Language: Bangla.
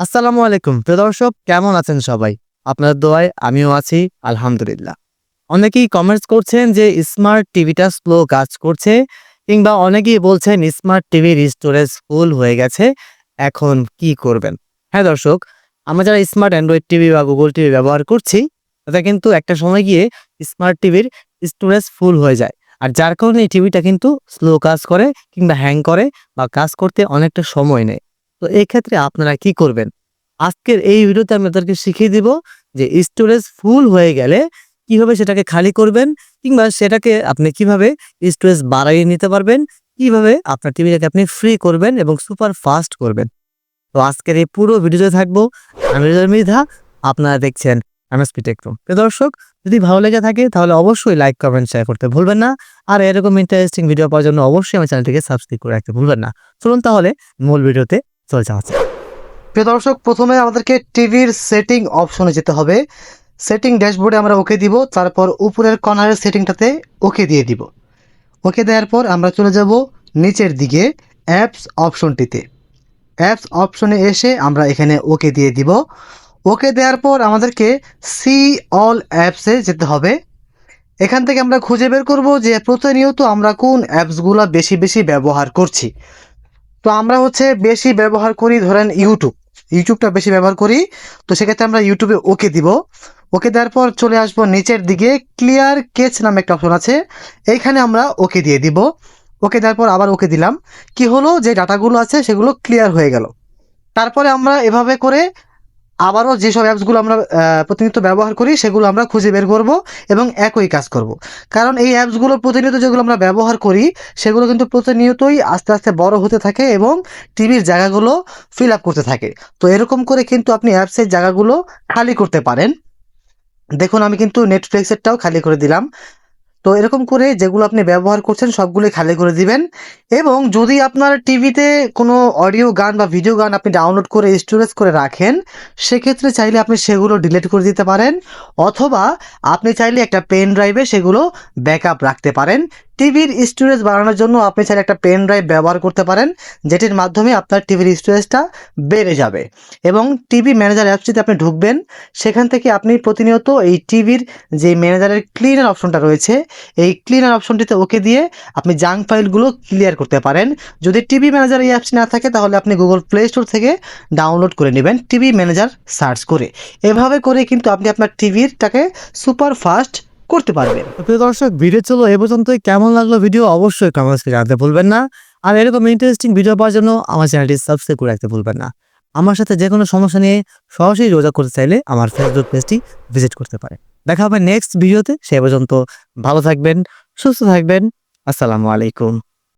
আসসালামু আলাইকুম। প্রিয় দর্শক, কেমন আছেন সবাই? আপনার দোয়ায় আমিও আছি, আলহামদুলিল্লাহ। অনেকেই কমেন্টস করছেন যে স্মার্ট টিভিটা স্লো কাজ করছে, কিংবা অনেকেই বলছেন স্মার্ট টিভির স্টোরেজ ফুল হয়ে গেছে, এখন কি করবেন? হ্যাঁ দর্শক, আমরা যারা স্মার্ট অ্যান্ড্রয়েড টিভি বা গুগল টিভি ব্যবহার করছি তাতে কিন্তু একটা সময় গিয়ে স্মার্ট টিভির স্টোরেজ ফুল হয়ে যায়। আর যার কারণে এই টিভিটা কিন্তু স্লো কাজ করে, কিংবা হ্যাং করে, বা কাজ করতে অনেকটা সময় নেয়। তো এই ক্ষেত্রে আপনারা কি করবেন? আজকের এই ভিডিওতে আমি আপনাদেরকে শিখিয়ে দিব যে স্টোরেজ ফুল হয়ে গেলে কীভাবে সেটাকে খালি করবেন কিংবা সেটাকে আপনি কীভাবে স্টোরেজ বাড়িয়ে নিতে পারবেন, কীভাবে আপনার টিভিটাকে আপনি ফ্রি করবেন এবং সুপার ফাস্ট করবেন। তো আজকের এই পুরো ভিডিওতে থাকব আমি মৃধা আপনারা দেখছেন এমএসপি তো দর্শক, যদি ভালো লেগে থাকে তাহলে অবশ্যই লাইক কমেন্ট শেয়ার করতে ভুলবেন না। আর এরকম ইন্টারেস্টিং ভিডিও পাওয়ার জন্য অবশ্যই আমার চ্যানেলটিকে সাবস্ক্রাইব করে রাখতে ভুলবেন না। চলুন তাহলে মূল ভিডিওতে চলে যাওয়া। প্রিয় দর্শক, প্রথমে আমাদেরকে টিভির সেটিং অপশনে যেতে হবে। সেটিং ড্যাশবোর্ডে আমরা ওকে দিব, তারপর উপরের কর্নারের সেটিংটাতে ওকে দিয়ে দিব। ওকে দেওয়ার পর আমরা চলে যাব নিচের দিকে, অ্যাপস অপশনটিতে। অ্যাপস অপশনে এসে আমরা এখানে ওকে দিয়ে দিব। ওকে দেওয়ার পর আমাদেরকে সি অল অ্যাপসে যেতে হবে। এখান থেকে আমরা খুঁজে বের করব যে প্রতিনিয়ত আমরা কোন অ্যাপসগুলো বেশি বেশি ব্যবহার করছি। তো আমরা হচ্ছে বেশি ব্যবহার করি ধরেন ইউটিউব ইউটিউবটা বেশি ব্যবহার করি, তো সেক্ষেত্রে আমরা ইউটিউবে ওকে দিব। ওকে দেওয়ার পর চলে আসব নিচের দিকে ক্লিয়ার কেচ নামে একটা অপশন আছে। এইখানে আমরা ওকে দিয়ে দিব। ওকে দেওয়ার পর আবার ওকে দিলাম। কি হলো? যে ডাটাগুলো আছে সেগুলো ক্লিয়ার হয়ে গেল। তারপরে আমরা এভাবে করে আবারও যেসব অ্যাপসগুলো আমরা প্রতিনিয়ত ব্যবহার করি, সেগুলো আমরা খুঁজে বের করব এবং একই কাজ করব। কারণ এই অ্যাপসগুলো প্রতিনিয়ত যেগুলো আমরা ব্যবহার করি, সেগুলো কিন্তু প্রতিনিয়তই আস্তে আস্তে বড় হতে থাকে এবং টিভির জায়গাগুলো ফিল আপ করতে থাকে। তো এরকম করে কিন্তু আপনি অ্যাপসের জায়গাগুলো খালি করতে পারেন। দেখুন, আমি কিন্তু নেটফ্লিক্সেরটাও খালি করে দিলাম। তো এরকম করে যেগুলো আপনি ব্যবহার করছেন সবগুলোই খালি করে দিবেন। এবং যদি আপনার টিভিতে কোনো অডিও গান বা ভিডিও গান আপনি ডাউনলোড করে স্টোরেজ করে রাখেন, সেক্ষেত্রে চাইলে আপনি সেগুলো ডিলিট করে দিতে পারেন। অথবা আপনি চাইলে একটা পেন ড্রাইভে সেগুলো ব্যাকআপ রাখতে পারেন। টিভির স্টোরেজ বাড়ানোর জন্য আপনি চাইলে একটা পেন ড্রাইভ ব্যবহার করতে পারেন, যেটির মাধ্যমে আপনার টিভির স্টোরেজটা বেড়ে যাবে। এবং টিভি ম্যানেজার অ্যাপসটিতে আপনি ঢুকবেন, সেখান থেকে আপনি প্রতিনিয়ত এই টিভির যে ম্যানেজারের ক্লিনার অপশনটা রয়েছে, এই ক্লিনার অপশনটিতে ওকে দিয়ে আপনি জাঙ্ক ফাইলগুলো ক্লিয়ার করতে পারেন। যদি টিভি ম্যানেজার এই অ্যাপসটি না থাকে, তাহলে আপনি গুগল প্লে স্টোর থেকে ডাউনলোড করে নেবেন টিভি ম্যানেজার সার্চ করে। এভাবে করে কিন্তু আপনি আপনার টিভিরটাকে সুপার ফাস্ট করতে পারবেন। প্রিয় দর্শক, ভিডিও চলো এ পর্যন্তই। কেমন লাগল ভিডিও? অবশ্যই কমেন্টসকে জানাতে ভুলবেন না। আর এরকম ইন্টারেস্টিং ভিডিও পাওয়ার জন্য আমার চ্যানেলটি সাবস্ক্রাইব করে রাখতে ভুলবেন না। আমার সাথে যে কোনো সমস্যা নিয়ে সরাসরি যোগাযোগ করতে চাইলে আমার ফেসবুক পেজটি ভিজিট করতে পারে দেখা হবে নেক্সট ভিডিওতে সে পর্যন্ত ভালো থাকবেন, সুস্থ থাকবেন। আসসালামু আলাইকুম।